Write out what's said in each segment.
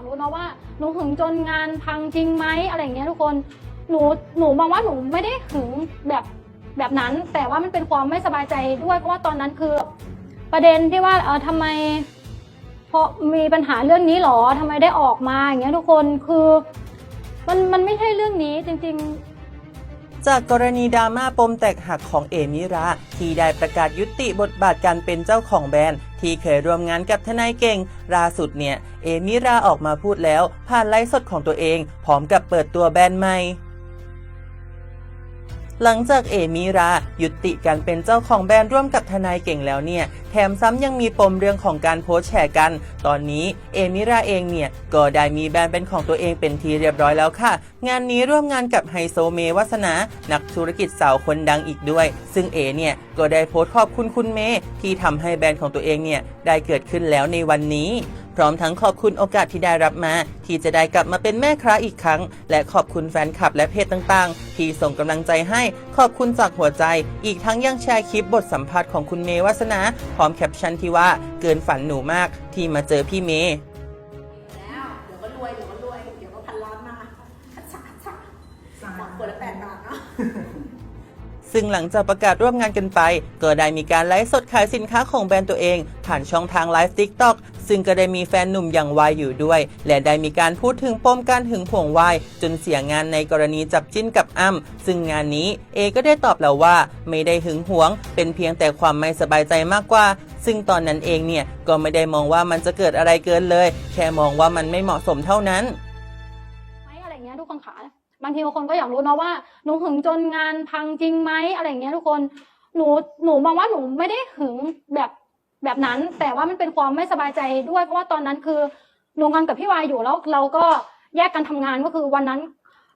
ากรู้เนาะว่าหนูหึงจนงานพังจริงไหมอะไรอย่างเงี้ยทุกคนหนูหนูมองว่าหนูไม่ได้หึงแบบแบบนั้น แต่ว่ามันเป็นความไม่สบายใจด้วยเพราะว่าตอนนั้นคือ ประเด็นที่ว่าเออทำไมเพราะมีปัญหาเรื่องนี้หรอทำไมได้ออกมาอย่างเงี้ยทุกคนคือมันมันไม่ใช่เรื่องนี้จริง ๆ จากกรณีดราม่าปมแตกหักของเอมิราที่ได้ประกาศยุติบทบาทการเป็นเจ้าของแบรนด์ ที่เคยร่วมงานกับทนายเก่งล่าสุดเนี่ย เอมิราออกมาพูดแล้ว ผ่านไลฟ์สดของตัวเองพร้อมกับเปิดตัวแบรนด์ใหม่ หลังจากเอมิรายุติการเป็นเจ้าของแบรนด์ร่วมกับทนายเก่งแล้วเนี่ย แถมซ้ำยังมีปมเรื่องของการโพสแชร์กัน ตอนนี้เอมิราเองเนี่ย ก็ได้มีแบรนด์เป็นของตัวเองเป็นทีเรียบร้อยแล้วค่ะ งานนี้ร่วมงานกับไฮโซเมวัสนา นักธุรกิจสาวคนดังอีกด้วย ซึ่งเอเนี่ย ก็ได้โพสต์ขอบคุณคุณเมที่ทำให้แบรนด์ของตัวเองเนี่ยได้เกิดขึ้นแล้วในวันนี้ ร้อมทั้งขอบคุณโอกาสที่ได้รับมา ที่จะได้กลับมาเป็นแม่ค้าอีกครั้ง และขอบคุณแฟนคลับและเพจต่างๆ ที่ส่งกำลังใจให้ขอบคุณจากหัวใจ อีกทั้งยังแชร์คลิปบทสัมภาษณ์ของคุณเมวัสนาพร้อมแคปชั่นที่ว่าเกินฝันหนูมากที่มาเจอพี่เมย์แล้วเดี๋ยวก็รวยเดี๋ยวก็รวยเดี๋ยวก็พันล้านมาชักชักชักสามขวดละแปดบาทเนาะ ซึ่งหลังจากประกาศร่วมงานกันไป ก็ได้มีการไลฟ์สดขายสินค้าของแบรนด์ตัวเอง ผ่านช่องทางไลฟ์ TikTok ซึ่งก็ได้มีแฟนหนุ่มอย่างวายอยู่ด้วย และได้มีการพูดถึงปมการหึงผวงวายจนเสียงานในกรณีจับจิ้นกับอ้ำซึ่งงานนี้เอก็ได้ตอบแล้วว่า ไม่ได้หึงหวง เป็นเพียงแต่ความไม่สบายใจมากกว่า ซึ่งตอนนั้นเองเนี่ยก็ไม่ได้มองว่ามันจะเกิดอะไรเกินเลย แค่มองว่ามันไม่เหมาะสมเท่านั้น ไหมอะไรเงี้ยทุกคนขา บางทีบางคนก็อยากรู้เนาะว่าหนูหึงจนงานพังจริงไหมอะไรเงี้ยทุกคนหนูหนูมองว่าหนูไม่ได้หึงแบบแบบนั้น แต่ว่ามันเป็นความไม่สบายใจด้วยเพราะว่าตอนนั้นคือหนูงานกับพี่วายอยู่แล้วเราก็แยกกันทำงานก็คือวันนั้น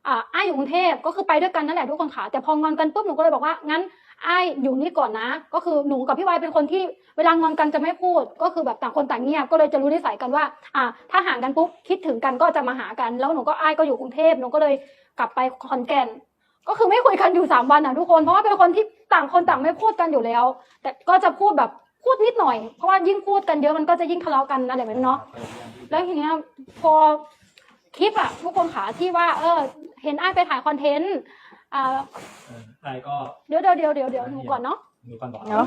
อ่าอ้ายอยู่กรุงเทพก็คือไปด้วยกันนั่นแหละทุกคนขาแต่พองอนกันปุ๊บหนูก็เลยบอกว่างั้น ไอ้อยู่นี่ก่อนนะ ก็คือหนูกับพี่วายเป็นคนที่เวลางอนกันจะไม่พูด ก็คือแบบต่างคนต่างเงียบก็เลยจะรู้นิสัยกันว่า อ่า ถ้าห่างกันปุ๊บคิดถึงกันก็จะมาหากัน แล้วหนูก็ไอ้ก็อยู่กรุงเทพหนูก็เลยกลับไปขอนแก่น ก็คือไม่คุยกันอยู่สามวันอะทุกคนเพราะว่าเป็นคนที่ต่างคนต่างไม่พูดกันอยู่แล้ว แต่ก็จะพูดแบบพูดนิดหน่อย เพราะว่ายิ่งพูดกันเยอะมันก็จะยิ่งทะเลาะกันอะไรแบบนี้เนาะแล้วทีเนี้ยพอคลิปอะทุกคนขาที่ว่า เออ เห็นไอ้ไปถ่ายคอนเทนต์ อ่าเออไอ้ก็เดี๋ยวเดี๋ยวเดี๋ยวเดี๋ยวเดี๋ยวหนูก่อนเนาะมีก่อนบอกเนาะ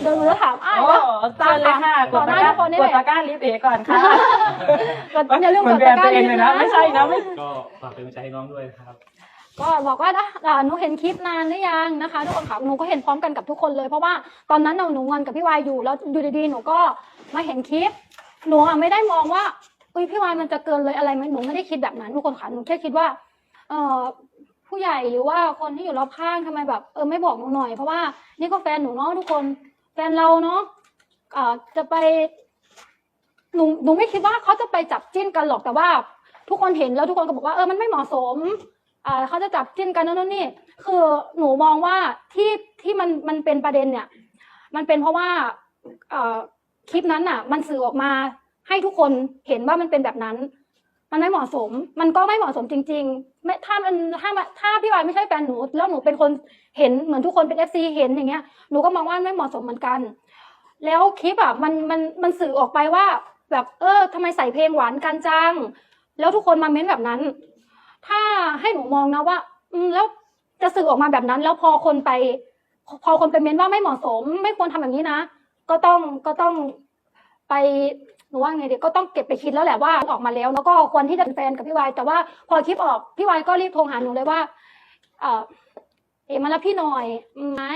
เดี๋ยวหนูจะถามอ้ายโอ้ว่าเชิญเลยค่ะกต่อดหตะน้ากร้าทุกคนนี่กแหดละ ตะกร้าลิฟต์เอก่อนค่ะก็อย่าลืมเหมืกอดนแบรนด์ตะกร้าตัวเองเลยนะลิฟต์ไม่ใช่นะไม่ ก็ฝากเป็นกำลังใจให้น้องด้วยนะครับ ก็บอกว่านะอ่าหนูเห็นคลิปนานหรือยังนะคะทุกคนค่ะหนูก็เห็นพร้อมกันกับทุกคนเลย เพราะว่าตอนนั้นน่ะหนูงอนกับพี่วายอยู่แล้วอยู่ดีๆหนูก็มาเห็นคลิป หนูอะไม่ได้มองว่าเอ้ยพี่วายมันจะเกินเลยอะไรไหมหนูไม่ได้คิดแบบนั้นทุกคนค่ะหนูแค่คิดว่าเอ่อ ผู้ใหญ่หรือว่าคนที่อยู่รอบข้างทำไมแบบเออไม่บอกหนูหน่อย เพราะว่านี่ก็แฟนหนูเนาะทุกคน แฟนเราเนาะอ่าจะไปหนูหนูไม่คิดว่าเขาจะไปจับจิ้นกันหรอกแต่ว่า ทุกคนเห็นแล้วทุกคนก็บอกว่าเออมันไม่เหมาะสมอ่าเขาจะจับจิ้นกันนั่นนู่นนี่ คือหนูมองว่าที่ที่มันมันเป็นประเด็นเนี่ย มันเป็นเพราะว่าเอ่อคลิปนั้นน่ะ มันสื่อออกมาให้ทุกคนเห็นว่ามันเป็นแบบนั้น มันไม่เหมาะสม มันก็ไม่เหมาะสมจริง ๆ ไม่ถ้ามันถ้าถ้าพี่วายไม่ใช่แฟนหนู แล้วหนูเป็นคนเห็นเหมือนทุกคนเป็นเอฟซีเห็นอย่างเงี้ยหนูก็มองว่าไม่เหมาะสมเหมือนกัน แล้วคลิปอะมันมันมันสื่อออกไปว่า แบบเออทำไมใส่เพลงหวานกันจังแล้วทุกคนมาเม้นแบบนั้น ถ้าให้หนูมองนะว่า อืมแล้วจะสื่อออกมาแบบนั้น แล้วพอคนไป พอคนไปเม้นว่าไม่เหมาะสม ไม่ควรทำแบบนี้นะก็ต้องก็ต้องไป หนูว่าไงดีก็ต้องเก็บไปคิดแล้วแหละว่าออกมาแล้ว แล้วก็ควรที่จะเป็นแฟนกับพี่วายแต่ว่าพอคลิปออกพี่วายก็รีบโทรหาหนูเลยว่า เออเอ๋มารับพี่หน่อยอืมไม่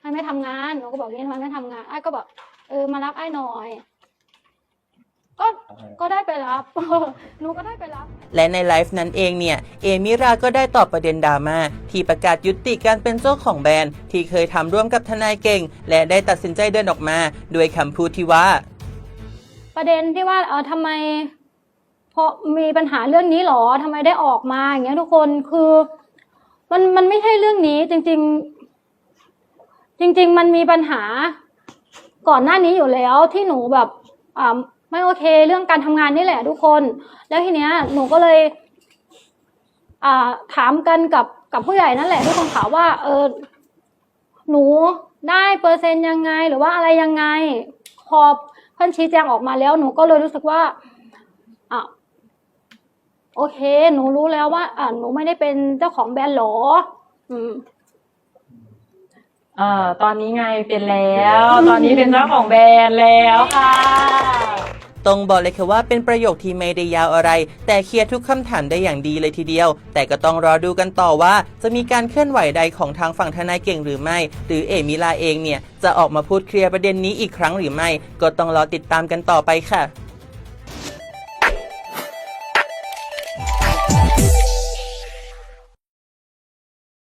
ให้ไม่ทำงานหนูก็บอกอย่างนี้ทำไมไม่ทำงานไอ้ายก็บอกเออมารับไอ้หน่อย ก็ก็ได้ไปรับหนูก็ได้ไปรับ และในไลฟ์นั้นเองเนี่ย เอมิราก็ได้ตอบประเด็นดราม่าที่ประกาศยุติการเป็นเจ้าของแบรนด์ที่เคยทำร่วมกับทนายเก่ง และได้ตัดสินใจเดินออกมา ด้วยคำพูดที่ว่า ประเด็นที่ว่าเออทำไมเพราะมีปัญหาเรื่องนี้หรอทำไมได้ออกมาอย่างเงี้ยทุกคนคือมันมันไม่ใช่เรื่องนี้จริง ๆ จริง ๆ มันมีปัญหาก่อนหน้านี้อยู่แล้วที่หนูแบบอ่าไม่โอเค เรื่องการทำงานนี่แหละทุกคน แล้วทีเนี้ยหนูก็เลยอ่าถามกันกับกับผู้ใหญ่นั่นแหละทุกคนถามว่า เออหนูได้เปอร์เซ็นต์ยังไงหรือว่าอะไรยังไงพอเท่านชี้แจงออกมาแล้วหนูก็เลยรู้สึกว่าอะโอเค หนูรู้แล้วว่าอ่าหนูไม่ได้เป็นเจ้าของแบรนด์หรอ อืมเอ่อตอนนี้ไงเป็นแล้ว ตอนนี้เป็นเจ้าของแบรนด์แล้วค่ะ ตรงบอกเลยค่ะว่าเป็นประโยคที่ไม่ได้ยาวอะไร แต่เคลียร์ทุกคำถามได้อย่างดีเลยทีเดียว แต่ก็ต้องรอดูกันต่อว่า จะมีการเคลื่อนไหวใดของทางฝั่งทนายเก่งหรือไม่ หรือเอมิลาเองเนี่ยจะออกมาพูดเคลียร์ประเด็นนี้อีกครั้งหรือไม่ ก็ต้องรอติดตามกันต่อไปค่ะ